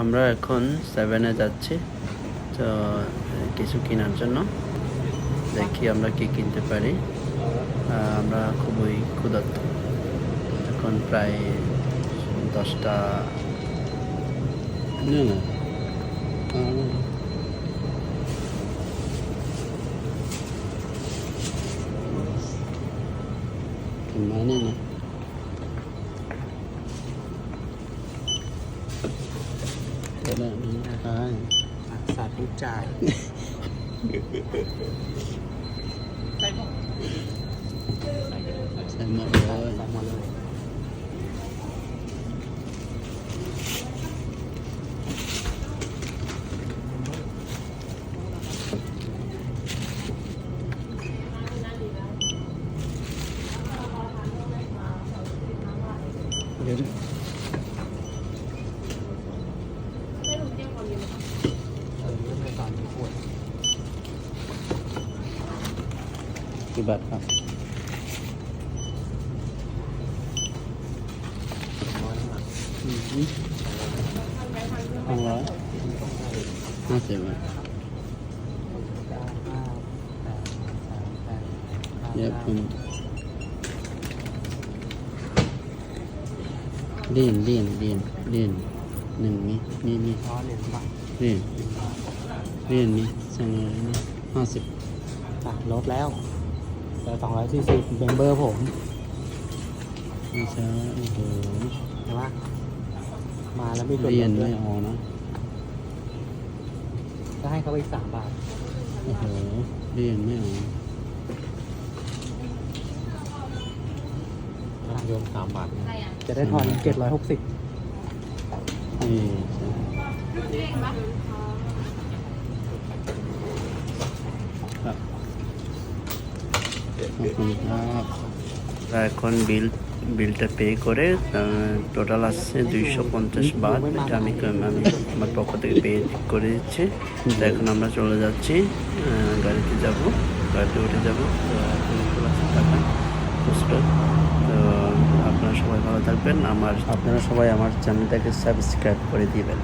আমরা এখন সেভেনে যাচ্ছি, তো কিছু কেনার জন্য। দেখি আমরা কি কিনতে পারি। আমরা খুবই ক্ষুধার্ত। এখন প্রায় দশটা। না। ก็ได้นี่ไปสาธุจ่ายใส่หมดใส่หมดเลยใส่หมดเลยเดี๋ยว กี่บาทครับร้าทอืมสองร้อยห้าสิบบาทเก้าห้าแปดสามดเดี๋ยวผมเลียนเลียนเลียนเลียนหนึ่งมีมีมีร้อยเหรียญบาทเลียนเลียนมีสองร้อยนี่ห้าสิบอะลดแล้ว เหลือสองร้อยสี่สิบเมมเบอร์ผมไม่ใช่โอ้โหเห็นไหมมาแล้วมีส่วนเลีลยนดด้วไม่ยเออกนะจะให้เขาไปอีกสามบาทโอ้โหเลียนไม่เออกโยนสามบาท จะได้ทอนเจ็ดร้อยหกสิบนี่ครั এখন বিল বিলটা পে করে টোটাল আসছে দুইশো পঞ্চাশ বাদ এটা আমি আমি আমার পক্ষ থেকে পে করে দিচ্ছি তো এখন আমরা চলে যাচ্ছি গাড়িতে যাব গাড়িতে উঠে যাব। তো তো আপনারা সবাই ভালো থাকবেন আমার আপনারা সবাই আমার চ্যানেলটাকে সাবস্ক্রাইব করে দিবেন।